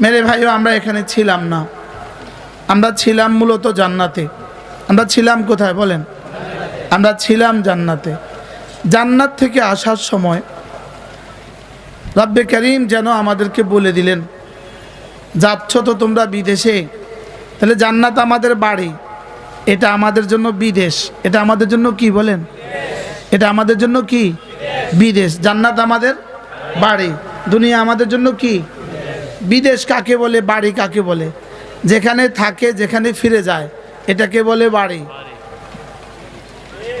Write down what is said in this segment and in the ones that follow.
মেরে ভাইও, আমরা এখানে ছিলাম না। আমরা ছিলাম মূলত জান্নাতে। আমরা ছিলাম কোথায় বলেন? আমরা ছিলাম জান্নাতে। জান্নাত থেকে আসার সময় রব্বে করিম যেন আমাদেরকে বলে দিলেন, যাচ্ছ তো তোমরা বিদেশে, তাহলে জান্নাত আমাদের বাড়ি। এটা আমাদের জন্য বিদেশ। এটা আমাদের জন্য কি বলেন? এটা আমাদের জন্য কি? বিদেশ। জান্নাত আমাদের বাড়ি। দুনিয়া আমাদের জন্য কি? বিদেশ কাকে বলে, বাড়ি কাকে বলে? যেখানে থাকে, যেখানে ফিরে যায়, এটাকে বলে বাড়ি।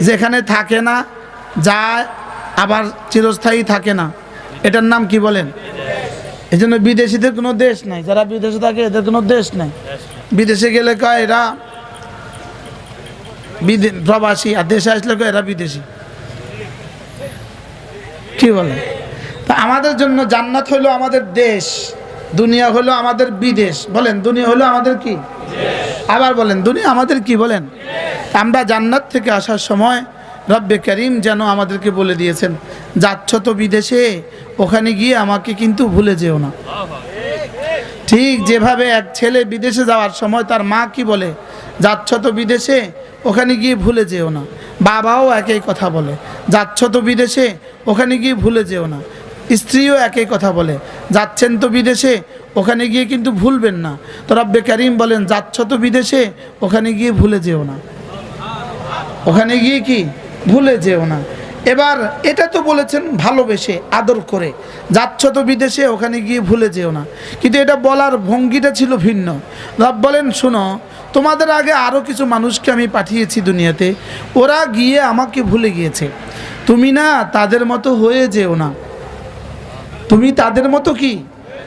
যেখানে থাকে না, যায়, আবার চিরস্থায়ী থাকে না। এটার নাম কি বলেন? এই জন্য বিদেশিদের কোনো দেশ নাই। যারা বিদেশে থাকে, এদের কোনো দেশ নাই। বিদেশে গেলে কয় এরা প্রবাসী, আর দেশে আসলে কয় এরা বিদেশি। কি বলে তা আমাদের জন্য জান্নাত হলো আমাদের দেশ। দুনিয়া হলো আমাদের বিদেশ। বলেন, দুনিয়া হলো আমাদের কি? আবার বলেন, দুনিয়া আমাদের কি বলেন? আমরা জান্নাত থেকে আসার সময় রব্বে করিম যেন আমাদেরকে বলে দিয়েছেন, যাচ্ছ তো বিদেশে, ওখানে গিয়ে আমাকে কিন্তু ভুলে যেও না। ঠিক যেভাবে এক ছেলে বিদেশে যাওয়ার সময় তার মা কি বলে, যাচ্ছ তো বিদেশে, ওখানে গিয়ে ভুলে যেও না। বাবাও একই কথা বলে, যাচ্ছ তো বিদেশে, ওখানে গিয়ে ভুলে যেও না। স্ত্রীও একই কথা বলে, যাচ্ছেন তো বিদেশে, ওখানে গিয়ে কিন্তু ভুলবেন না। তো রব্বে করিম বলেন, যাচ্ছ তো বিদেশে, ওখানে গিয়ে ভুলে যেও না। ওখানে গিয়ে কি? ভুলে যেও না। এবার এটা তো বলেছেন ভালোবেসে, আদর করে, যাচ্ছ তো বিদেশে, ওখানে গিয়ে ভুলে যেও না। কিন্তু এটা বলার ভঙ্গিটা ছিল ভিন্ন। রব বলেন, শোনো, তোমাদের আগে আরও কিছু মানুষকে আমি পাঠিয়েছি দুনিয়াতে, ওরা গিয়ে আমাকে ভুলে গিয়েছে। তুমি না তাদের মতো হয়ে যেও না। তুমি তাদের মতো কি?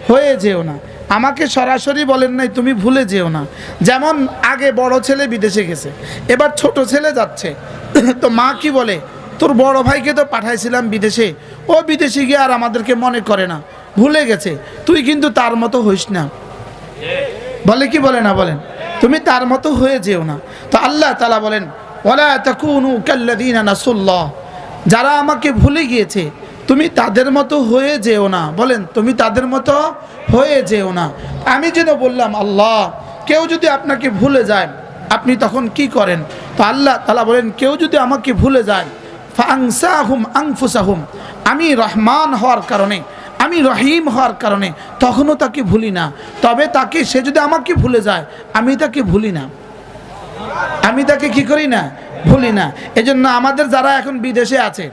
হয়ে যেও না। আমাকে সরাসরি বলেন নাই, তুমি ভুলে যেও না। যেমন আগে বড় ছেলে বিদেশে গেছে, এবার ছোট ছেলে যাচ্ছে। তো মা কি বলে? তোর বড় ভাইকে তো পাঠাইছিলাম বিদেশে, ও বিদেশে গিয়ে আর আমাদেরকে মনে করে না। ভুলে গেছে। তুই কিন্তু তার মতো হইস না। বলে কি বলে না বলেন? তুমি তার মতো হয়ে যেও না। তো আল্লাহ তালা বলেন যারা আমাকে ভুলে গিয়েছে তুমি তাদের মতো হয়ে যেও না। বলেন, তুমি তাদের মতো হয়ে যেও না। আমি যেন বললাম, আল্লাহ, কেউ যদি আপনাকে ভুলে যায়, আপনি তখন কি করেন? তো আল্লাহ তালা বলেন, কেউ যদি আমাকে ভুলে যায় ফাংসাহুম আংফুসাহুম আমি রহমান হওয়ার কারণে, আমি রহিম হওয়ার কারণে তখনও তাকে ভুলি না। তবে তাকে, সে যদি আমাকে ভুলে যায়, আমি তাকে ভুলি না। আমি তাকে কি করি না? ভুলি না। এজন্য আমাদের যারা এখন বিদেশে আছে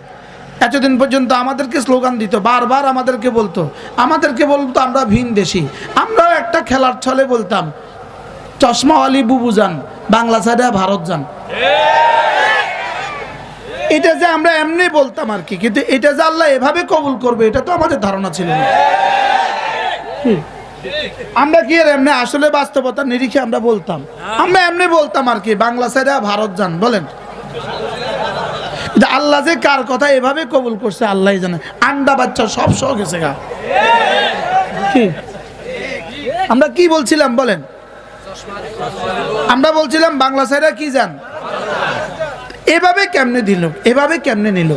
এতদিন পর্যন্ত আমাদেরকে স্লোগান দিত, বারবার আমাদেরকে বলতো আমাদেরকে বলতো আমরা ভিন দেশি। আমরাও একটা খেলার ছলে বলতাম, চশমা চশমাওয়ালি বুবু যান, বাংলা সাইডে ভারত যান। এটা যে আমরা এমনি বলতাম আর কি, কিন্তু এটা যে আল্লাহ এভাবে কবুল করবে, এটা তো আমাদের ধারণা ছিল না? আমরা কি আর এমনি আসলে বাস্তবতার নিরিখে আমরা বলতাম? আমরা এমনি বলতাম আর কি, বাংলা সাইডে ভারত যান। বলেন। কিন্তু আল্লাহ যে কার কথা এভাবে কবুল করছে আল্লাহ জানে। আন্ডা বাচ্চা সব শখ গেছে গা। কি? আমরা কি বলছিলাম বলেন? আমরা বলছিলাম, বাংলা সাইডে কি যান এভাবে কেমনে দিল? এভাবে কেমনে নিল?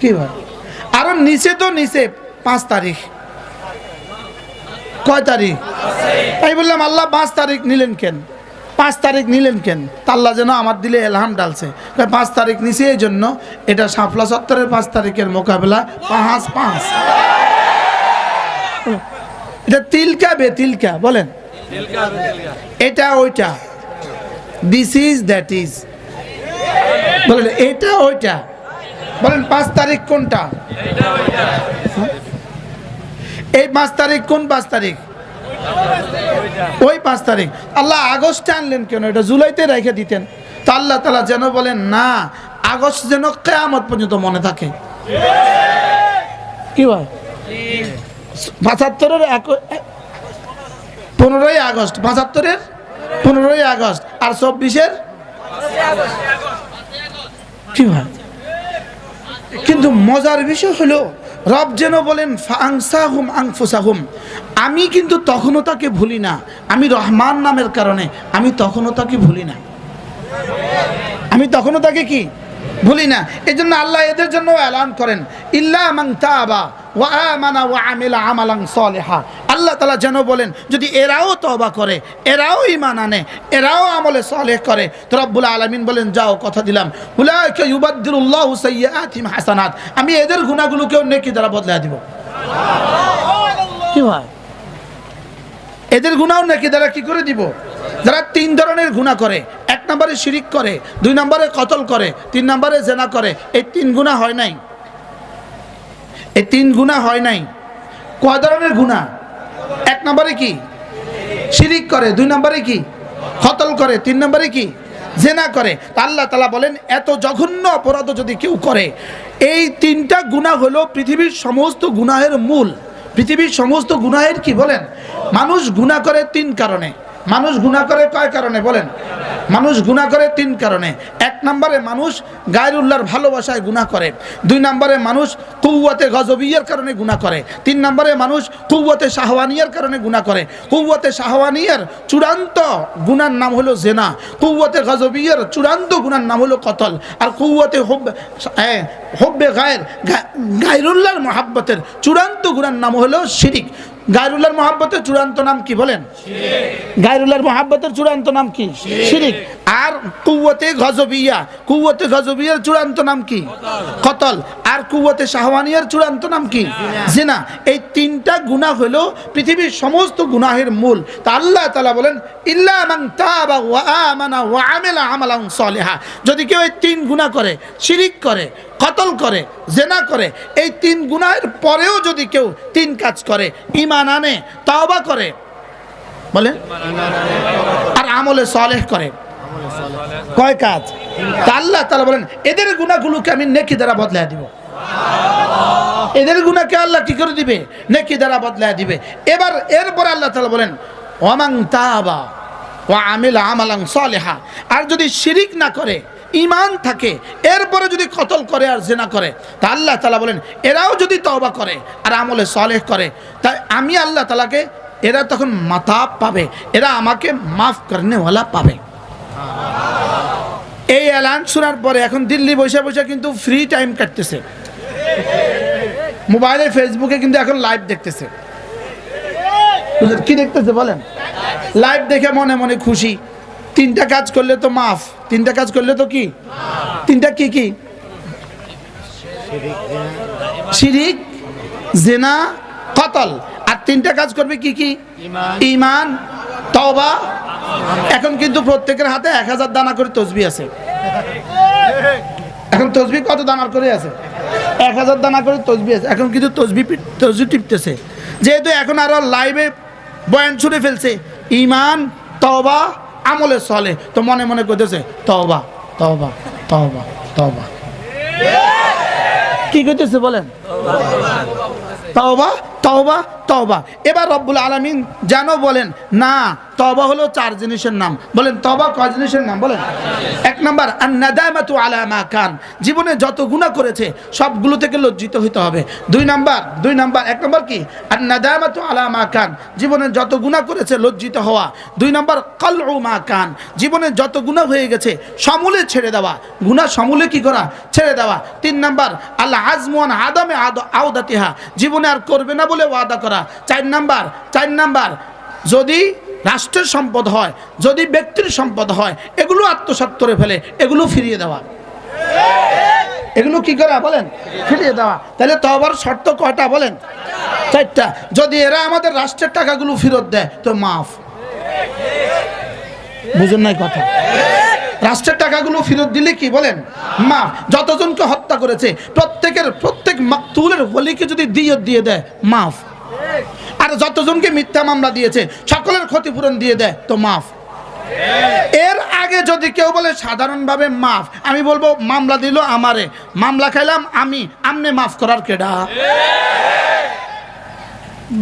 কি ভাই? আরও নিচে তো নিচে, পাঁচ তারিখ। কয় তারিখ? তাই বললাম, আল্লাহ পাঁচ তারিখ নিলেন কেন? পাঁচ তারিখ নিলেন কেন? তাল্লা যেন আমার দিলে এলহাম ডালছে পাঁচ তারিখ নিছে এই জন্য এটা সাফলা সত্তরের পাঁচ তারিখের মোকাবেলা পাঁচ পাঁচ। এটা তিলকা বে তিলকা, বলেন। এটা ওইটা। দিস ইজ দ্যাট ইজ বলেন, এটা ওইটা। বলেন, পাঁচ তারিখ কোনটা? এই পাঁচ তারিখ কোন পাঁচ তারিখ? ওই পাঁচ তারিখ। আল্লাহ আগস্টে আনলেন কেন? এটা জুলাইতে রেখে দিতেন। তা আল্লাহ তালা যেন বলেন, না, আগস্ট যেন কেয়ামত পর্যন্ত মনে থাকে। কি ভাই? পঁচাত্তরের এক পনেরোই আগস্ট, পঁচাত্তরের পনেরোই আগস্ট, আর চব্বিশের কি ভাই? কিন্তু মজার বিষয় হলো রব যেন বলেন ফাংসা হুম ফাংসাহুম আংফুসাহুম আমি কিন্তু তখনও তাকে ভুলি না। আমি রহমান নামের কারণে আমি তখনও তাকে ভুলি না। আমি তখনও তাকে কি? ভুলি না। এই জন্য আল্লাহ এদের জন্য এলান করেন। ইল্লা মাং তাবা। ওয়া আমানা ওয়া আমিলা আমালান সলিহা। আল্লাহ তাআলা যেন বলেন যদি এরাও তওবা করে এরাও ঈমান আনে এরাও আমলে সলেহ করে তো রব্বুল আলামিন বলেন যাও কথা দিলাম। উলাইকা ইউবাদদিলুল্লাহু সাইয়্যাতিহিম হাসানাত। আমি এদের গুনাহগুলোকেও নেকি দ্বারা বদলে দিব। কি হয়? এদের গুণাও নাকি তারা কি করে দিব? যারা তিন ধরনের গুণা করে এক নম্বরে শিরিক করে দুই নম্বরে কতল করে তিন নম্বরে জেনা করে এই তিন গুণা হয় নাই। এই তিন গুণা হয় নাই। কয় ধরনের গুণা? এক নম্বরে কি? শিরিক করে। দুই নম্বরে কি? কতল করে। তিন নম্বরে কি? জেনা করে। আল্লাহ তালা বলেন, এত জঘন্য অপরাধ যদি কেউ করে, এই তিনটা গুণা হলো পৃথিবীর সমস্ত গুনাহের মূল। পৃথিবীর সমস্ত গুনাহের কি বলেন? মানুষ গুণা করে তিন কারণে। মানুষ গুণা করে কয় কারণে বলেন? মানুষ গুণা করে তিন কারণে। এক নম্বরে মানুষ গায়রুল্লাহর ভালোবাসায় গুণা করে। দুই নম্বরে মানুষ কুয়াতে গজবিয়ার কারণে গুণা করে। তিন নম্বরে মানুষ কুয়াতে শাহওয়ানিয়ার কারণে গুণা করে। কুয়াতে শাহওয়ানিয়ার চূড়ান্ত গুনার নাম হলো জেনা। কুয়াতে গজবিয়ার চূড়ান্ত গুনার নাম হলো কতল। আর কুয়াতে হব্বে এ, হব্বে গায়ের গা- গায়রুল্লাহর মহাব্বতের চূড়ান্ত গুনার নাম হলো শিরিক। গায়রুল্লাহর মহাব্বতের চূড়ান্ত নাম কি বলেন? গায়রুল্লাহর মহাব্বতের চূড়ান্ত নাম কি? শিরিক। আর কুয়াতে গজবিয়া কুয়াতে গজবিয়ার চূড়ান্ত নাম কি? কতল। আর কুয়াতে শাহওয়ানিয়ার চূড়ান্ত নাম কি? জিনা। এই তিনটা গুনাহ হলো পৃথিবীর সমস্ত গুনাহের মূল। তা আল্লাহ তালা বলেন ইল্লা মান তাবা ওয়া আমানা ওয়া আমিলা সলিহা। যদি কেউ এই তিন গুনাহ করে শিরিক করে কতল করে, জেনা করে, এই তিন গুনাহের পরেও যদি কেউ তিন কাজ করে ইমান আনে, তওবা করে, বলে? আর আমলে সলেহ করে। কয় কাজ? তা আল্লাহ তাআলা বলেন, এদের গুণাগুলোকে আমি নেকি দ্বারা বদলায় দিব। এদের গুণাকে আল্লাহ কি করে দিবে? নেকি দ্বারা বদলায় দিবে। এবার এরপরে আল্লাহ তাআলা বলেন ওয়ামাং তাবা ও আমিল আমালাং সলেহা। আর যদি শিরিক না করে ইমান থাকে, এরপরে যদি কতল করে আর জেনা করে, তা আল্লাহ তালা বলেন, এরাও যদি তওবা করে আর আমলে সলেহ করে তাই আমি আল্লাহ তালাকে এরা তখন মাথা পাবে, এরা আমাকে মাফ করনেওয়ালা পাবে। এই অ্যালান শোনার পরে এখন দিল্লি বসে বসে কিন্তু ফ্রি টাইম কাটতেছে। মোবাইলে ফেসবুকে কিন্তু এখন লাইভ দেখতেছে। কি দেখতেছে বলেন? লাইভ দেখে মনে মনে খুশি। তিনটা কাজ করলে তো মাফ, তিনটা কাজ করলে তো কি? তিনটা কি কি? শিরিক, জেনা, কতল। আর তিনটা কাজ করবে কি কি? ইমান তবা এখন কিন্তু প্রত্যেকের হাতে এক হাজার দানা করে তসবি আছে। এখন তসবি কত দানার করে আছে? এক হাজার দানা করে তসবি আছে। এখন কিন্তু তসবি তসবি টিপতেছে। যেহেতু এখন আরও লাইভে বয়ান ছুড়ে ফেলছে, ইমান, তওবা আমলে সলে, তো মনে মনে করতেছে তবা তবা তবা তবা কি করতেছে বলেন? তওবা তওবা তওবা। এবার রব্বুল আলমিন যেন বলেন, না তওবা হলো চার জিনিসের নাম। বলেন তবা কয় জিনিসের নাম বলেন? এক নাম্বার, আন্নাদামাতু আলা মা কান। জীবনে যত গুনাহ করেছে, সবগুলো থেকে লজ্জিত হতে হবে। দুই নাম্বার দুই নাম্বার, এক নাম্বার কি? আন্নাদামাতু আলা মা কান। জীবনে যত গুনাহ করেছে, লজ্জিত হওয়া। দুই নাম্বার, কলউ মা কান। জীবনে যত গুনাহ হয়ে গেছে, সমূলে ছেড়ে দেওয়া। গুনাহ সমূলে কি করা? ছেড়ে দেওয়া। তিন নাম্বার আল্লাহ আজমান আদমে আদ আউদাতিহা জীবনে আর করবে না বলে ওয়াদা করা। চার নাম্বার চার নাম্বার, যদি রাষ্ট্রের সম্পদ হয়, যদি ব্যক্তির সম্পদ হয়, এগুলো আত্মসাৎ করে ফেলে, এগুলো ফিরিয়ে দেওয়া। এগুলো কি করা বলেন? ফিরিয়ে দেওয়া। তাহলে তবার শর্ত কয়টা বলেন? চারটা। যদি এরা আমাদের রাষ্ট্রের টাকাগুলো ফেরত দেয়, তো মাফ। বুঝুন নাই কথা? রাষ্ট্রের টাকাগুলো ফেরত দিলে কি বলেন? মাফ। যতজনকে হত্যা করেছে, প্রত্যেকের, প্রত্যেক মাকতুলের বলিকে যদি দিয়ে দিয়ে দেয়, মাফ। যতজনকে মিথ্যা মামলা দিয়েছে সকলের ক্ষতিপূরণ দিয়ে দেয় তো মাফ। এর আগে যদি কেউ বলে সাধারণভাবে মাফ আমি বলব মামলা দিল আমারে মামলা খাইলাম আমি আমনে মাফ করার কেডা?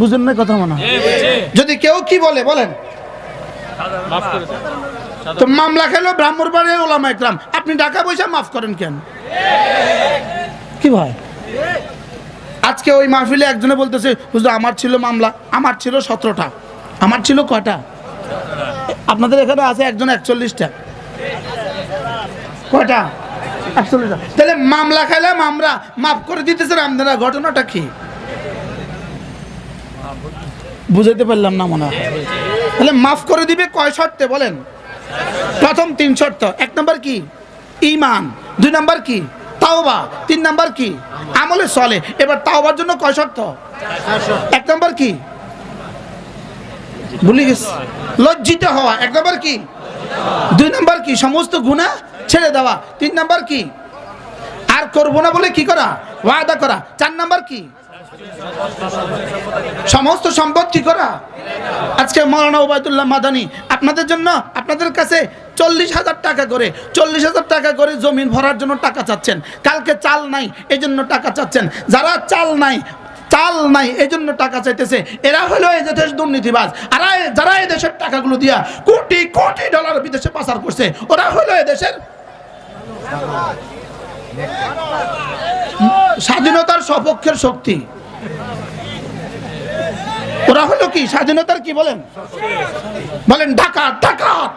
বুঝেন না কথা মনে যদি কেউ কি বলে বলেন। তো মামলা খেলো ব্রাহ্মণবাড়ির ওলামা একরাম আপনি টাকা পয়সা মাফ করেন কেন? কি ভাই? আজকে ওই মাহফিলে একজনে বলতেছে, হুজুর, আমার ছিল মামলা, আমার ছিল সতেরোটা, আমার ছিল কয়টা? আপনাদের এখানে আছে একজন একচল্লিশটা। কয়টা? একচল্লিশটা। তাহলে মামলা খাইলাম আমরা মাফ করে দিতেছে আপনারা ঘটনাটা কি? বুঝাইতে পারলাম না মনে হয়। তাহলে মাফ করে দিবে কয় শর্তে বলেন? প্রথম তিন শর্ত, এক নম্বর কি? ইমান, দুই নম্বর কি? তাওবা, তিন নম্বর কি? আমলে চলে। এবার তাওবার জন্য কয় শর্ত? এক নম্বর কি? ভুলে গেছি। লজ্জিত হওয়া। এক নম্বর কি? দুই নম্বর কি? সমস্ত গুণা ছেড়ে দেওয়া। তিন নম্বর কি? আর করব না বলে কি করা? ওয়াদা করা। চার নম্বর কি? সমস্ত সম্পদ কি করা? আজকে মৌলানা ওবায়দুল্লাহ মাদানি, আপনাদের জন্য আপনাদের কাছে চল্লিশ হাজার টাকা করে, চল্লিশ হাজার টাকা করে জমিন ভরার জন্য টাকা চাচ্ছেন। কালকে চাল নাই এই জন্য টাকা চাচ্ছেন। যারা চাল নাই চাল নাই এই জন্য টাকা চাইতেছে। এরা হলো এই দেশের দুর্নীতিবাজ। আর, যারা এই দেশের টাকাগুলো দিয়া কোটি কোটি ডলার বিদেশে পাচার করছে, ওরা হলো এই দেশের স্বাধীনতার সপক্ষের শক্তি। ওরা হলো কি? স্বাধীনতার কি বলেন? বলেন ঢাকা ডাকাত।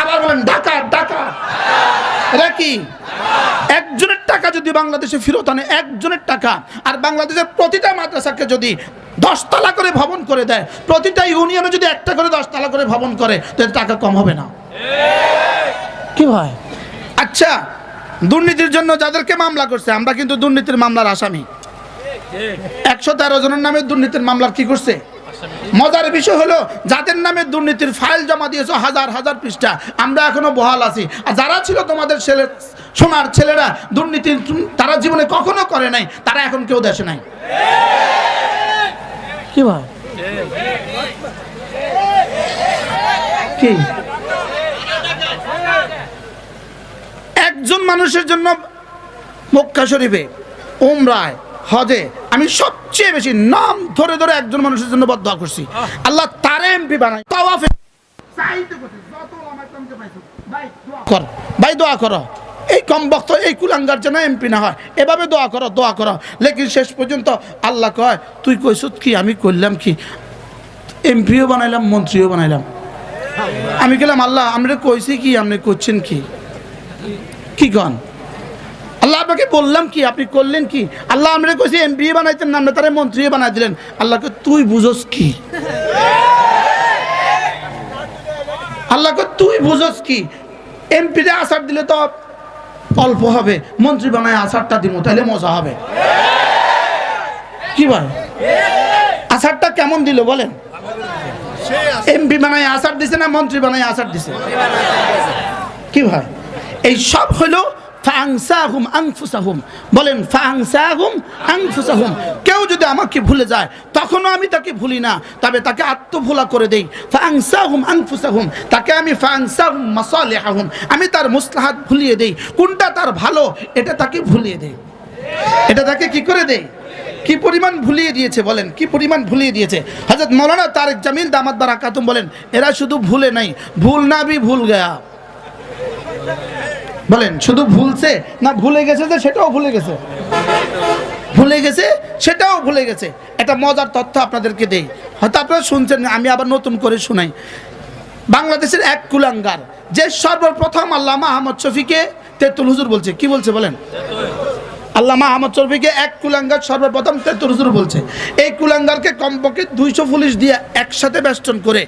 আবার বলেন ঢাকা ডাকাত। এরা কি? একজনের টাকা যদি বাংলাদেশে ফেরত আনে, একজনের টাকা। আর বাংলাদেশের প্রতিটা মাদ্রাসাকে যদি দশতলা করে ভবন করে দেয়, প্রতিটা ইউনিয়নে যদি একটা করে দশতলা করে ভবন করে তো টাকা কম হবে না। কি ভাই? আচ্ছা দুর্নীতির জন্য যাদেরকে মামলা করছে, আমরা কিন্তু দুর্নীতির মামলার আসামি। একশো তেরো জনের নামে দুর্নীতির মামলার কি করছে? মজার বিষয় হলো যাদের নামে দুর্নীতির ফাইল জমা দিয়েছ হাজার হাজার পৃষ্ঠা আমরা এখনও বহাল আছি। আর যারা ছিল তোমাদের ছেলে সোনার ছেলেরা দুর্নীতি তারা জীবনে কখনো করে নাই তারা এখন কেউ দেশে নাই। কি ভাই? কি? একজন মানুষের জন্য মক্কা শরীফে ওমরায় হজে আমি সবচেয়ে বেশি নাম ধরে ধরে একজন মানুষের জন্য বদয়া করছি। আল্লাহ তারে এমপি বানাই তাওয়াফে কর ভাই দোয়া করো। এই কম বক্ত এই কুলাঙ্গার যেন এমপি না হয় এভাবে দোয়া করো দোয়া করো। লেকিন শেষ পর্যন্ত আল্লাহ কয় তুই কইসুত কি? আমি করলাম কি? এমপিও বানাইলাম মন্ত্রীও বানাইলাম। আমি গেলাম আল্লাহ আমরা কইছি কি আপনি করছেন কি? কি কন? আল্লাহ আপনাকে বললাম কি, আপনি করলেন কি? আল্লাহ আমরা কইছি এমপি বানাইতেন না আমরা তারা মন্ত্রী বানাই দিলেন। আল্লাহকে তুই বুঝোস কি? আল্লাহকে তুই বুঝোস কি? এমপিতে আসার দিলে তো অল্প হবে, মন্ত্রী বানায় আসারটা দিব তাহলে মজা হবে। কি বল আসারটা কেমন দিল বলেন? এমপি বানায় আসার দিছে না মন্ত্রী বানায় আসার দিছে? কি ভাই? এই সব হলো ফাংসাহুম আংফুসাহুম। বলেন, ফাংসাহুম আংফুসাহুম। কেউ যদি আমাকে ভুলে যায়, তখনও আমি তাকে ভুলি না, তবে তাকে আত্মভোলা করে দেই। ফাংসাহুম আংফুসাহুম, তাকে আমি ফাংসাহুম মাসালিহাহুম। আমি তার মুসলাহাত ভুলিয়ে দেই। কোনটা তার ভালো, এটা তাকে ভুলিয়ে দেই। এটা তাকে কি করে দেই? কি পরিমাণ ভুলিয়ে দিয়েছে বলেন, কি পরিমাণ ভুলিয়ে দিয়েছে? হজরত মৌলানা তারেক জামিল দামাত বারা কাতুম বলেন, এরা শুধু ভুলে নাই, ভুল না বি ভুল গয়া। বলেন, শুধু ভুলছে না ভুলে গেছে যে সেটাও ভুলে গেছে? ভুলে গেছে, সেটাও ভুলে গেছে। একটা মজার তথ্য আপনাদেরকে দেই। হয়তো আপনারা শুনছেন, আমি আবার নতুন করে শোনাই। বাংলাদেশের এক কুলাঙ্গার, যে সর্বপ্রথম আল্লামা আহমদ শফিকে তেতুল হুজুর বলছে। কি বলছে বলেন? আল্লামা আহমদ শফিকে এক কুলাঙ্গার সর্বপ্রথম তেতুল হুজুর বলছে। এই কুলাঙ্গারকে কমপক্ষে দুইশো পুলিশ দিয়ে একসাথে বেষ্টন করে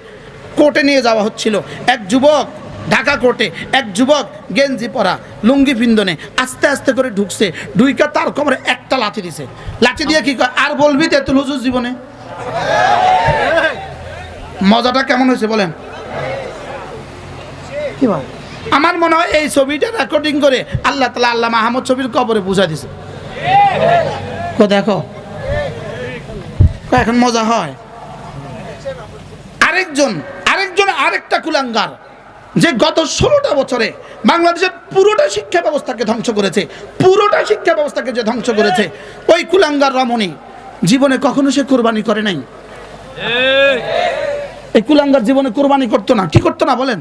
কোর্টে নিয়ে যাওয়া হচ্ছিল। এক যুবক ঢাকা কোর্টে এক যুবক গেঞ্জি পরা লুঙ্গি পিন্দনে আস্তে আস্তে করে ঢুকছে ডুইকা তার কোমরে একটা লাঠি দিছে। লাঠি দিয়ে কি কয় আর বলবি তেতুল হুজুর জীবনে? মজাটা কেমন হয়েছে বলেন? কি বল? আমার মনে হয় এই ছবিটা রেকর্ডিং করে আল্লাহ তালা আল্লাহ মাহমদ ছবির কবরে বুঝা দিছে। কো দেখো এখন মজা হয়। আরেকজন আরেকজন আরেকটা কুলাঙ্গার যে গত ষোলোটা বছরে বাংলাদেশের পুরোটা শিক্ষা ব্যবস্থাকে ধ্বংস করেছে, পুরোটা শিক্ষা ব্যবস্থাকে যে ধ্বংস করেছে, ওই কুলাঙ্গার রমণী জীবনে কখনো সে কোরবানি করে নাই। এই কুলাঙ্গার জীবনে কোরবানি করতো না। কি করতো না বলেন?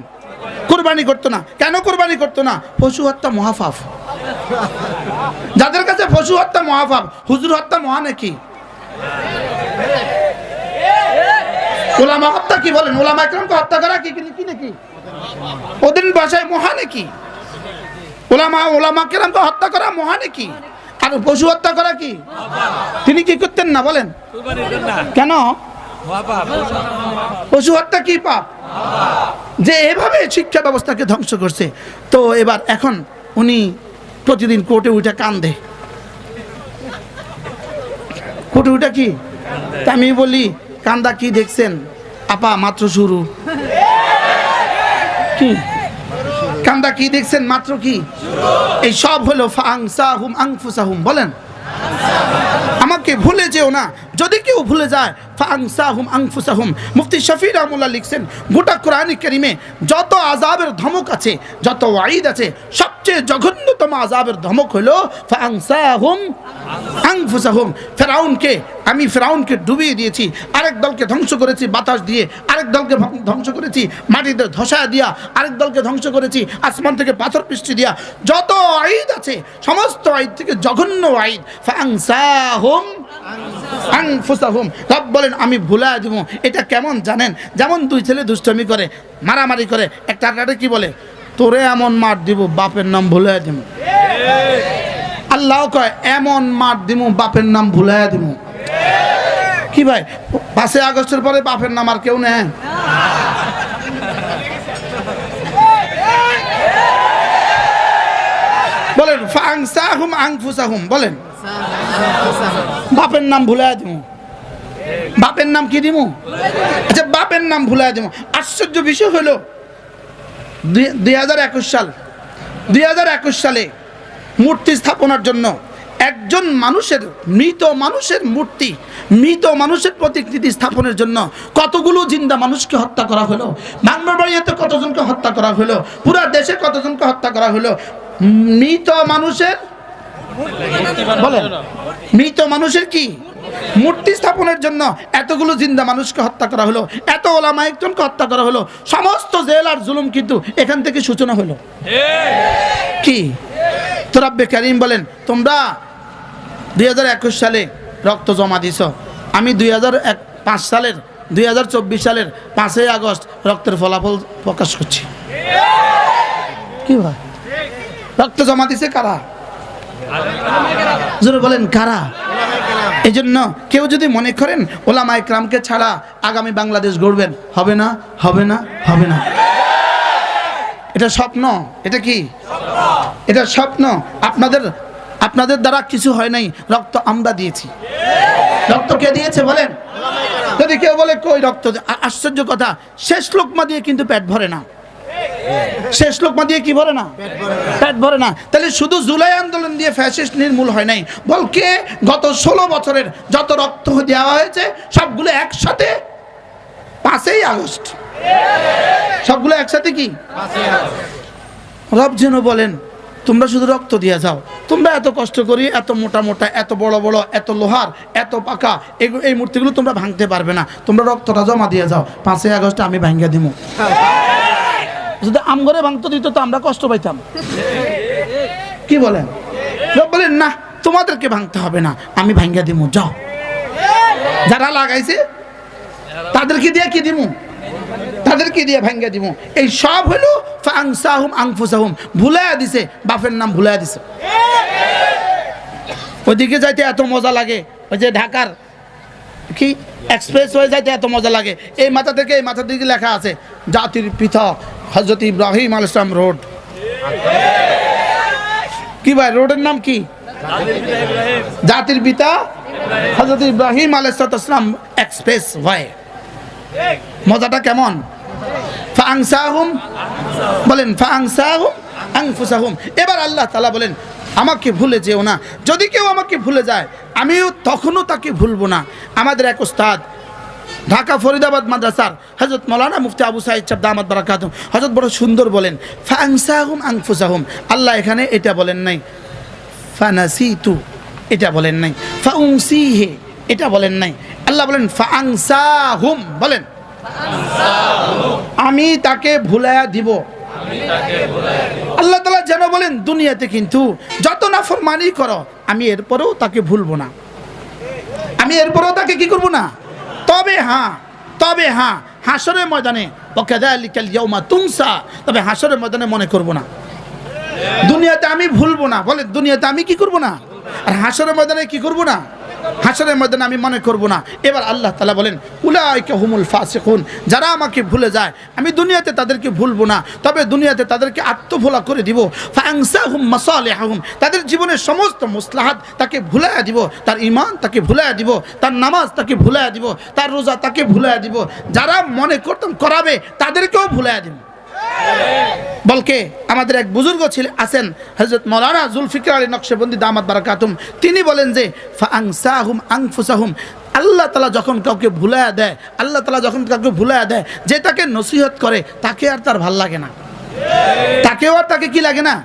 কোরবানি করতো না। কেন কোরবানি করতো না? পশু হত্যা মহাফাফ যাদের কাছে পশু হত্যা মহাফাফ হুজুর হত্যা মহা নাকি ওলামা হত্যা কি বলেন? ওলামা একরমকে হত্যা করা কি- কি নাকি? ওদের ভাষায় মহা নাকি? ওলামা ওলামা কেরামকে হত্যা করা মহা নাকি? আর পশু হত্যা করা কি? তিনি কি করতেন না বলেন? কেন? পশু হত্যা কি পাপ? যে এভাবে শিক্ষা ব্যবস্থাকে ধ্বংস করছে। তো এবার এখন উনি প্রতিদিন কোর্টে উঠে কান্দে। কোর্টে উঠে কি? তা আমি বলি কান্দা কি দেখছেন? আপা, মাত্র শুরু। কি? কান্দা কি দেখছেন? মাত্র কি? এই সব হলো ফাংসাহুম, আংফুসাহুম, বলেন। আমাকে ভুলে যেও না। যদি কেউ ভুলে যায়, ফাংসাহুম আংফুসাহুম। মুফতি শফি রহমুল্লাহ লিখছেন, গোটা কোরআনী কারিমে যত আজাবের ধমক আছে, যত ওয়াইদ আছে, সবচেয়ে জঘন্যতম আজাবের ধমক হলো, ফাংসাহুম আংফুসাহুম। ফেরাউনকে, আমি ফেরাউনকে ডুবিয়ে দিয়েছি, আরেক দলকে ধ্বংস করেছি বাতাস দিয়ে, আরেক দলকে ধ্বংস করেছি মাটিতে ধসায় দিয়া, আরেক দলকে ধ্বংস করেছি আসমান থেকে পাথর বৃষ্টি দিয়া। যত আইদ আছে, সমস্ত আইদ থেকে জঘন্য আইদ ফাংসাহুম আনফুসাহুম রব বলেন, আমি ভুলা দিব। এটা কেমন জানেন? যেমন দুই ছেলে দুষ্টমি করে, মারামারি করে, একটা আরেকটাকে কি বলে? তোরে এমন মার দিব, বাপের নাম ভুলে দিব। আল্লাহ কয়, এমন মার দিব, বাপের নাম ভুলে দিব। কি ভাই, পাঁচই আগস্টের পরে বাপের নাম আর কেউ নেয়? বলেন, ফাংসাহুম আংফুসাহুম বলেন। বাপের নাম ভুলে দিব বাপের নাম কি দিব আচ্ছা বাপের নাম ভুলে দিব আশ্চর্য বিষয় হলো, দুই সাল, দুই হাজার একুশ সালে মূর্তি স্থাপনার জন্য একজন মানুষের, মৃত মানুষের মূর্তি, মৃত মানুষের প্রতিকৃতি স্থাপনের জন্য কতগুলো জিন্দা মানুষকে হত্যা করা হলো? বাংলাবাড়িয়াতে কতজনকে হত্যা করা হলো? পুরা দেশে কতজনকে হত্যা করা হলো? মৃত মানুষের বলেন, মৃত মানুষের কি? মূর্তি স্থাপনের জন্য এতগুলো জিন্দা মানুষকে হত্যা করা হলো, এত ওলামা একজনকে হত্যা করা হলো, সমস্ত জেল আর জুলুম কিন্তু এখান থেকে সূচনা হলো। কি? তোরাব্বে কারিম বলেন, তোমরা দুই হাজার একুশ সালে রক্ত জমা দিছ, আমি দুই সালের, দুই হাজার চব্বিশ সালের পাঁচই আগস্ট রক্তের ফলাফল প্রকাশ করছি। কি ভাই রক্ত জমা দিছে কারা? জোরে বলেন, কারা? এই জন্য কেউ যদি মনে করেন ওলামা ইকরামকে ছাড়া আগামী বাংলাদেশ গড়বেন, হবে না হবে না হবে না। এটা স্বপ্ন, এটা কি? এটা স্বপ্ন। আপনাদের আপনাদের দ্বারা কিছু হয় নাই, রক্ত আমরা দিয়েছি। রক্ত কে দিয়েছে, বলেন? যদি কেউ বলে, কই রক্ত? আশ্চর্য কথা, শেষ লোকমা দিয়ে কিন্তু পেট ভরে না। শেষ লোকমা দিয়ে কি ভরে না? পেট ভরে না। তাহলে শুধু জুলাই আন্দোলন দিয়ে ফ্যাসিস্ট নির্মূল হয় নাই বলকে গত ষোলো বছরের যত রক্ত দেওয়া হয়েছে সবগুলো একসাথে পাঁচই আগস্ট। সবগুলো একসাথে কি? রব যেন বলেন তোমরা শুধু রক্ত দিয়ে যাও তোমরা এত কষ্ট করি এত মোটা মোটা এত বড় বড় এত লোহার এত পাকা এই মূর্তিগুলো তোমরা ভাঙতে পারবে না। তোমরা রক্তটা জমা দিয়ে যাও পাঁচই আগস্টে আমি ভাঙ্গা দিব যদি আমগরে ভাঙতে, দিত তো আমরা কষ্ট পাইতাম। কি বলেন বলেন না, তোমাদেরকে ভাঙতে হবে না, আমি ভাঙ্গা দিব যাও। যারা লাগাইছে, তাদেরকে দিয়ে কি দিমু? তাদেরকে দিয়ে ভাঙ্গা দিব এই সব হলো ফাংসাহুম আংফুসাহুম, ভুলাইয়া দিছে, বাপের নাম ভুলাইয়া দিছে। ওইদিকে যাইতে এত মজা লাগে, ওই যে ঢাকার কি? এক্সপ্রেস হয়ে যাইতে এত মজা লাগে। এই মাথা থেকে, এই মাথা দিকে লেখা আছে, জাতির পিতা হজরত ইব্রাহিম আল ইসলাম রোড। কি ভাই, রোডের নাম কি? জাতির পিতা হজরত ইব্রাহিম আল ইসলাম এক্সপ্রেস ওয়ে মজাটা কেমন? ফাংসাহুম, বলেন, ফাংসাহুম আনফুসাহুম এবার আল্লাহ তালা বলেন আমাকে ভুলে যেও না। যদি কেউ আমাকে ভুলে যায়, আমিও তখনও তাকে ভুলবো না। আমাদের এক ওস্তাদ, ঢাকা ফরিদাবাদ মাদ্রাসার হজরত মৌলানা মুফতি আবু সাইদ সাহেব দামাদ বারাকাত হজরত বড় সুন্দর বলেন ফাংসাহুম আনফুসাহুম। আল্লাহ এখানে এটা বলেন নাই। ফানাসি তু এটা বলেন নাই। ফাংসি হে এটা বলেন নাই। আল্লাহ বলেন ফাংসাহুম বলেন। আমি তাকে ভুলাইয়া দিব। আল্লাহ তালা যেন বলেন, দুনিয়াতে কিন্তু যত নাফরমানি করো, আমি এরপরেও তাকে ভুলবো না। আমি এরপরেও তাকে কি করব না? তবে হ্যাঁ তবে হ্যাঁ হাসরের ময়দানে তুমসা তবে হাসরের ময়দানে মনে করব না। দুনিয়াতে আমি ভুলবো না। বলে দুনিয়াতে আমি কি করব না? আর হাসরের ময়দানে কি করব না? হাসরের ময়দানে আমি মনে করব না। এবার আল্লাহ তালা বলেন, উলাইকা হুমুল ফাসিকুন। যারা আমাকে ভুলে যায়, আমি দুনিয়াতে তাদেরকে ভুলবো না, তবে দুনিয়াতে তাদেরকে আত্মভোলা করে দিব। ফাংসাহুম হুম তাদের জীবনের সমস্ত মুসলাহাত তাকে ভুলাইয়া দিব, তার ইমান তাকে ভুলাইয়া দিব, তার নামাজ তাকে ভুলাইয়া দিব, তার রোজা তাকে ভুলাইয়া দিব। যারা মনে করতাম করাবে, তাদেরকেও ভুলাইয়া দিব। বলকে আমাদের এক বুজুর্গ ছিল, আছেন হজরত মৌলানা জুলফিকার আলী নকশবন্দি দামাত বারাকাতুম। তিনি বলেন যে ফাংসাহুম আংফুসাহুম। আল্লাহ তালা যখন কাউকে ভুলায়া দেয়, আল্লাহ তালা যখন কাউকে ভুলায়া দেয়, যে তাকে নসিহত করে, তাকে আর তার ভালো লাগে না। তাকেও আর তাকে কি লাগে না?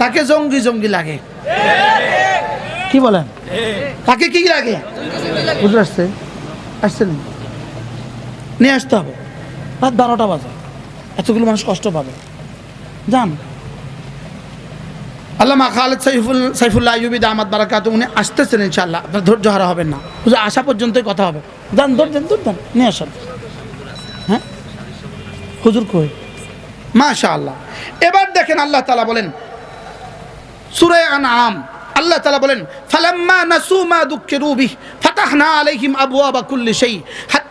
তাকে জঙ্গি জঙ্গি লাগে। কি বলেন? তাকে কি লাগে? বুঝতে আসছে আসছে নিয়ে আসতে হবে। রাত বারোটা বাজে। এতগুলো মানুষ কষ্ট পাবে। যান। আল্লামা খালেদ সাইফুল, সাইফুল্লাহ ইউবি দামাদ বারাকাত উনি আসতেছেন ইনশাআল্লাহ। আপনার ধৈর্য হারা হবেন না। বুঝে আসা পর্যন্তই কথা হবে। যান দেন ধৈর্য দেন নিয়ে আসেন। হ্যাঁ? হুজুর কই? মাশা আল্লাহ এবার দেখেন আল্লাহ তালা বলেন, সুরে আনআম, আল্লাহ তালা বলেন, ফালাম্মা নাসু মা দুঃখিরু বিহ, ফাতাহনা আলাইহিম আবওয়াবা কুল্লি শাই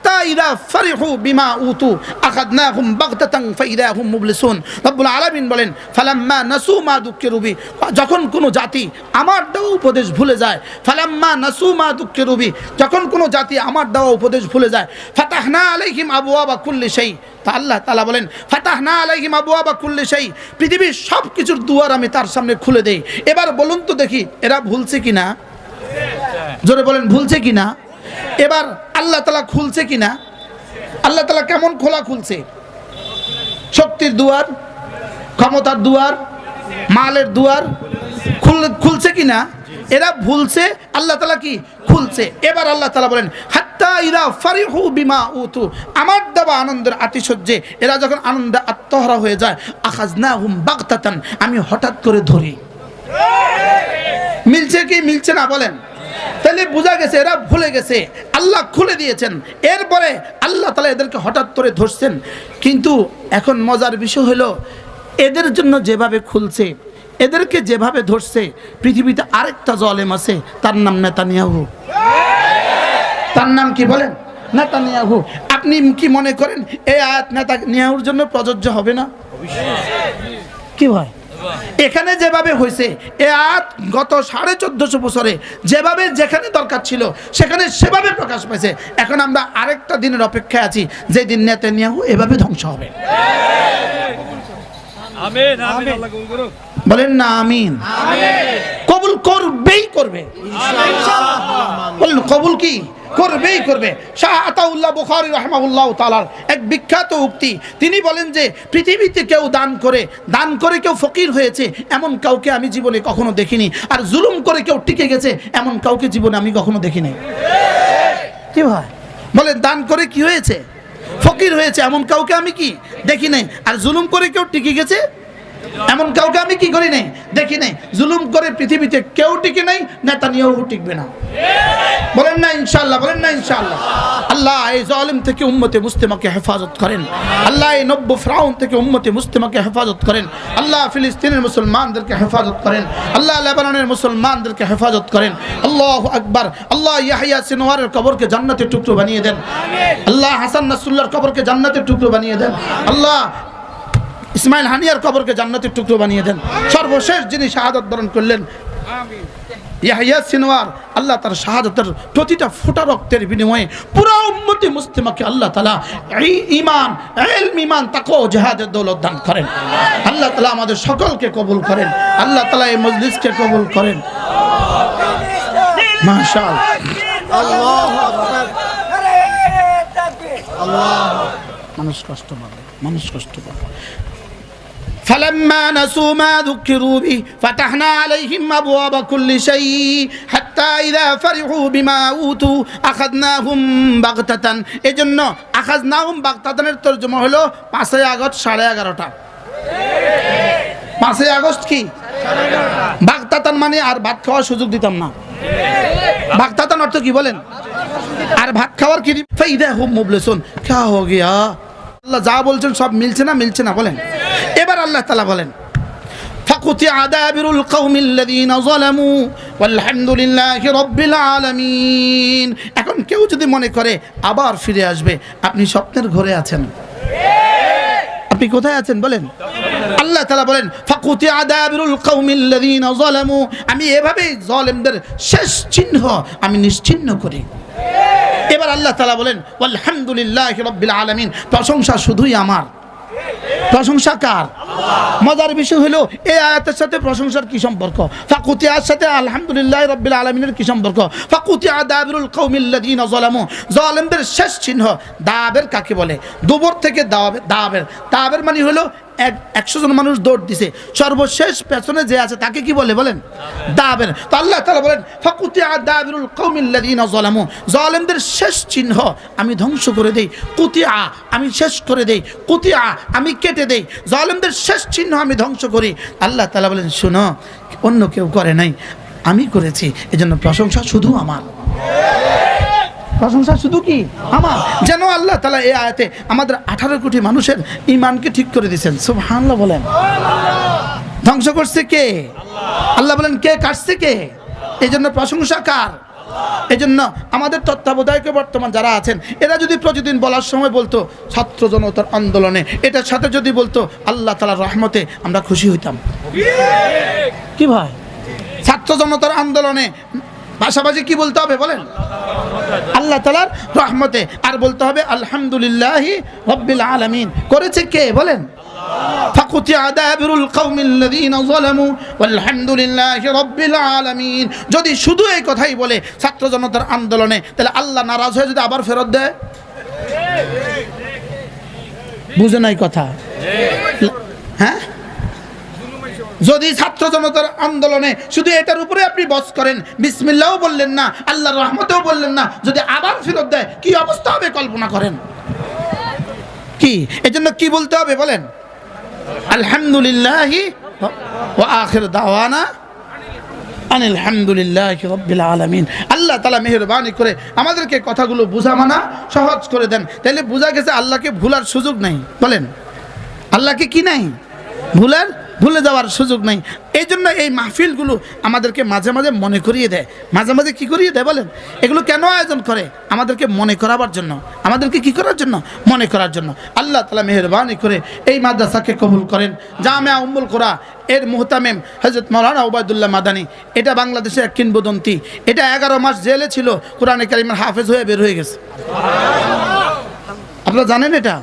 হাত্তা ইযা ফারিহু বিমা উতু। আখাদনাহুম বাগতাতান ফাইদা হুম মুবলিসুন। রব্বুল আলামিন বলেন, ফালাম্মা নাসু মা দুঃখিরু বিহ যখন কোনো জাতি আমার দেওয়া উপদেশ ভুলে যায়, ফালাম্মা নাসু মা দুঃখিরু বিহ যখন কোনো জাতি আমার দেওয়া উপদেশ ভুলে যায়, ফাতাহনা আলাইহিম আবওয়াবা কুল্লি শাই। তা আল্লাহ তালা বলেন, ফাতাহনা আলাইহিম আবওয়াবা কুল্লি শাই। পৃথিবীর সব কিছুর দুয়ার আমি তার সামনে খুলে দেই। এবার বলুন তো দেখি, এরা ভুলছে কিনা? জোরে বলেন, ভুলছে কিনা? এবার আল্লাহ তালা খুলছে কিনা? আল্লাহ তালা কেমন খোলা খুলছে? শক্তির দুয়ার, ক্ষমতার দুয়ার, মালের দুয়ার খুল খুলছে কিনা? এরা ভুলছে, আল্লাহ তালা কি? খুলছে। এবার আল্লাহ তালা বলেন, হাত্তা ইরা ফারিহু বিমা উতু। আমার দেওয়া আনন্দের আতিশয্যে এরা যখন আনন্দে আত্মহারা হয়ে যায় আখাজনা হুম বাগতাতান, আমি হঠাৎ করে ধরি। মিলছে কি? মিলছে না? বলেন। তাহলে বোঝা গেছে এরা ভুলে গেছে। আল্লাহ খুলে দিয়েছেন। এরপরে আল্লাহ তালা এদেরকে হঠাৎ করে ধরছেন। কিন্তু এখন মজার বিষয় হলো এদের জন্য যেভাবে খুলছে এদেরকে যেভাবে ধরছে পৃথিবীতে আরেকটা জলেম আছে তার নাম নেতানিয়াহু। তার নাম কি বলেন? নেতানিয়াহু। আপনি কি মনে করেন এই আয়াত নেতা নিয়াহুর জন্য প্রযোজ্য হবে না? কি ভাই এখানে যেভাবে হয়েছে এ আয়াত গত সাড়ে চোদ্দশো বছরে যেভাবে যেখানে দরকার ছিল সেখানে সেভাবে প্রকাশ পেয়েছে এখন আমরা আরেকটা দিনের অপেক্ষায় আছি যে দিন নেতানিয়াহু এভাবে ধ্বংস হবে। বলেন না আমিন। কবুল করবেই করবে। বলেন কবুল কি? করবেই করবে। শাহ আতাউল্লাহ বুখারী রহমাউল্লাহ তালার এক বিখ্যাত উক্তি। তিনি বলেন যে, পৃথিবীতে কেউ দান করে দান করে কেউ ফকির হয়েছে, এমন কাউকে আমি জীবনে কখনো দেখিনি। আর জুলুম করে কেউ টিকে গেছে, এমন কাউকে জীবনে আমি কখনো দেখিনি। কি ভাই? বলে দান করে কি হয়েছে? ফকির হয়েছে, এমন কাউকে আমি কি দেখি নাই? আর জুলুম করে কেউ টিকে গেছে এমন কাউকে আমি কি করি নাই? দেখি নাই। জুলুম করে পৃথিবীতে কেউ টিকে নাই নেতা নিয়েও টিকবে না। বলেন না ইনশাআল্লাহ, বলেন না ইনশাআল্লাহ। আল্লাহ এই জালিম থেকে উম্মতে মুস্তিমাকে হেফাজত করেন। আল্লাহ এই নব্য ফ্রাউন থেকে উম্মতে মুস্তিমাকে হেফাজত করেন। আল্লাহ ফিলিস্তিনের মুসলমানদেরকে হেফাজত করেন। আল্লাহ লেবাননের মুসলমানদেরকে হেফাজত করেন। আল্লাহ আকবার। আল্লাহ ইয়াহিয়া সিনোয়ারের কবরকে জান্নাতের টুকরো বানিয়ে দেন। আল্লাহ হাসান নাসুল্লাহর কবরকে জান্নাতের টুকরো বানিয়ে দেন। আল্লাহ ইসমাইল হানিয়ার কবরকে জান্নাতের টুকরো বানিয়ে দেন। সর্বশেষ যিনি শাহাদত বরণ করলেন, ইয়াহিয়া সিনওয়ার, আল্লাহ তার শাহাদতের প্রতিটা ফোঁটা রক্তের বিনিময়ে পুরো উম্মতি মুসলিমাকে আল্লাহ তালা এই ইমান এলম ইমান তাকেও জেহাদের দৌলত দান করেন। আল্লাহ তালা আমাদের সকলকে কবুল করেন। আল্লাহ তালা এই মজলিসকে কবুল করেন। মাশাল। মানুষ কষ্ট পাবে, মানুষ কষ্ট পাবে। فلما نسوا ما ذكروا به فتحنا عليهم أبواب كل شيء حتى إذا فرحوا بما أوتوا أخذناهم بغتة এজন্য আখাজনাহুম বাগতাতানের তর্জমা হলো পাঁচই আগস্ট সাড়ে এগারোটা পাঁচই আগস্ট কি বাগতাতান মানে আর ভাত খাওয়ার সুযোগ দিতাম না বাগতাতান অর্থ কি বলেন আর ভাত খাওয়ার কি ফাইদা হুম মুবলেসুন ক্যা হো গিয়া আল্লাহ যা বলছেন সব মিলছে না মিলছে না বলেন এবার আল্লাহ তালা বলেন فقطع دابر القوم الذين ظلموا আলহামদুলিল্লাহ রব্বিল আলামিন এখন কেউ যদি মনে করে আবার ফিরে আসবে আপনি স্বপ্নের ঘরে আছেন আপনি কোথায় আছেন বলেন আল্লাহ তালা বলেন ফাকুতি আদাবিরুল কৌমিল্লাযীনা যালামু আমি এভাবেই জালেমদের শেষ চিহ্ন আমি নিশ্চিহ্ন করি এবার আল্লাহ তালা বলেন আলহামদুলিল্লাহ রব্বিল আলামিন প্রশংসা শুধুই আমার প্রশংসা কার? মজার বিষয় হলো, এই আয়াতের সাথে প্রশংসার কি সম্পর্ক? ফাকুতিয়ার সাথে আলহামদুলিল্লাহ রব্বিল আলমিনের কি সম্পর্ক? ফাকুতিয়া দাবিরুল কৌমিল্লাদিন জলামু জলেমদের শেষ চিহ্ন দাবের কাকে বলে? দুবর থেকে দাবের দাবের। দাবের মানে হলো একশো জন মানুষ দৌড় দিছে। সর্বশেষ পেছনে যে আছে তাকে কি বলে বলেন? দাবের। তো আল্লাহ তালা বলেন ফাকুতিয়া দাবিরুল কৌমিল্লাদিন জলামু জলেমদের শেষ চিহ্ন আমি ধ্বংস করে দেই। কুতি কুতিয়া আমি শেষ করে দেই। কুতি কুতিয়া আমি কেটে দেই। জলেমদের শেষ চিহ্ন আমি ধ্বংস করি। আল্লাহ তালা বলেন শুনো অন্য কেউ করে নাই। আমি করেছি। এজন্য প্রশংসা শুধু আমার। প্রশংসা শুধু কি? আমার। যেন আল্লাহ তালা এই আয়াতে আমাদের আঠারো কোটি মানুষের ইমানকে ঠিক করে দিয়েছেন। সুবহানাল্লাহ বলেন। ধ্বংস করছে কে? আল্লাহ বলেন কে কাটছে কে? এই জন্য প্রশংসা কার? এই জন্য আমাদের তত্ত্বাবধায়ক বর্তমান যারা আছেন এরা যদি প্রতিদিন বলার সময় বলতো ছাত্র জনতার আন্দোলনে এটার সাথে যদি বলতো আল্লাহ তালার রহমতে আমরা খুশি হইতাম। কি ভাই? ছাত্র জনতার আন্দোলনে পাশাপাশি কি বলতে হবে বলেন আল্লাহ তালার রহমতে আর বলতে হবে আলহামদুলিল্লাহ রব্বিল আলামিন করেছে কে বলেন فقطع دابر القوم الذين ظلموا والحمد لله رب العالمين যদি শুধু এই কথাই বলে ছাত্র জনতার আন্দোলনে তাহলে আল্লাহ নারাজ হয়ে যদি আবার ফেরত দেয় বুঝে নাই কথা হ্যাঁ যদি ছাত্র জনতার আন্দোলনে শুধু এটার উপরে আপনি বস করেন বিসমিল্লাও বললেন না আল্লাহ রহমতেও বললেন না, যদি আবার ফেরত দেয়, কি অবস্থা হবে কল্পনা করেন? কি? এজন্য কি বলতে হবে বলেন? আলহামদুলিল্লাহ ও আখির দাওয়ানা আল্লাহ তালা মেহরবানি করে আমাদেরকে কথাগুলো সহজ করে দেন। তাহলে বোঝা গেছে আল্লাহকে ভুলার সুযোগ নাই। বলেন, আল্লাহকে কি নাই? ভুলার ভুলে যাওয়ার সুযোগ নাই। এই জন্য এই মাহফিলগুলো আমাদেরকে মাঝে মাঝে মনে করিয়ে দেয়। মাঝে মাঝে কি করিয়ে দেয় বলেন? এগুলো কেন আয়োজন করে? আমাদেরকে মনে করাবার জন্য। আমাদেরকে কি করার জন্য? মনে করার জন্য। আল্লাহ তালা মেহরবানি করে এই মাদ্রাসাকে কবুল করেন। জামিয়া উম্মুল কোরা এর মোহতামেম হজরত মৌলানা ওবায়দুল্লাহ মাদানি, এটা বাংলাদেশের এক কিংবদন্তি। এটা এগারো মাস জেলে ছিল, কোরআনে কারিমের হাফেজ হয়ে বের হয়ে গেছে। আপনারা জানেন এটা?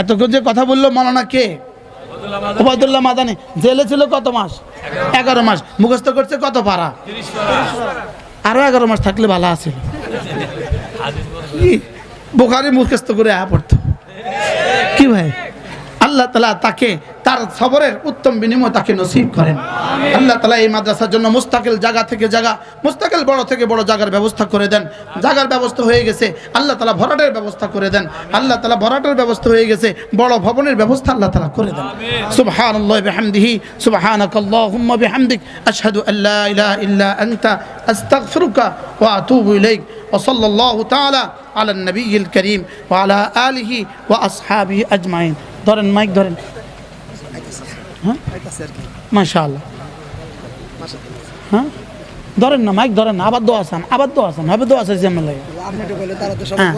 এতক্ষণ যে কথা বলল মৌলানা কে? ওবায়দুল্লাহ মাদানি। জেলে ছিল কত মাস? এগারো। মাস। মুখস্থ করছে কত পারা আরও এগারো মাস থাকলে ভালো আছে। বোখারি মুখস্থ করে আয়া পড়তো। কি ভাই? আল্লাহ তালা তাকে তার সবরের উত্তম বিনিময় তাকে নসিব করেন। আল্লাহ তালা এই মাদ্রাসার জন্য মুস্তাকিল জায়গা থেকে জায়গা মুস্তাকিল বড় থেকে বড় জায়গার ব্যবস্থা করে দেন। জাগার ব্যবস্থা হয়ে গেছে আল্লাহ তালা ভরাটের ব্যবস্থা করে দেন। আল্লাহ তালা ভরাটের ব্যবস্থা হয়ে গেছে বড় ভবনের ব্যবস্থা আল্লাহ তালা করে দেন। সুবহান আল্লাহ বেহামদিহি সুবহানাক আল্লাহুম্মা বিহামদিক আশহাদু আল্লা ইলাহা ইল্লা আনতা আস্তাগফিরুকা ওয়া আতুবু ইলাইক। ওয়া সাল্লাল্লাহু তাআলা আলা নবিয়িল করিম ওয়া আলা আলিহি ওয়া আসহাবিহি আজমাইন। ধরেন মাইক ধরেন। হ্যাঁ? মাশাআল্লাহ। হ্যাঁ? ধরেন না মাইক ধরেন না আবার দোয়া আসান আবার দোয়া আসান হবে দোয়া আছে যেমন লাগে। হ্যাঁ।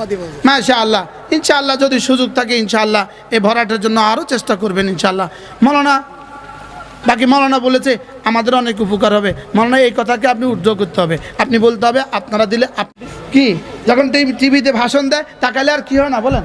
মাশাআল্লাহ ইনশাআল্লাহ যদি সুযোগ থাকে ইনশাআল্লাহ এই ভরাটের জন্য আরও চেষ্টা করবেন ইনশাআল্লাহ। মৌলানা বাকি মৌলানা বলেছে আমাদের অনেক উপকার হবে। মৌলানা এই কথাকে আপনি উর্ধ করতে হবে। আপনি বলতে হবে আপনারা দিলে আপনি কি? যখন টিভিতে ভাষণ দেয় তাকালে আর কি হয় না বলেন?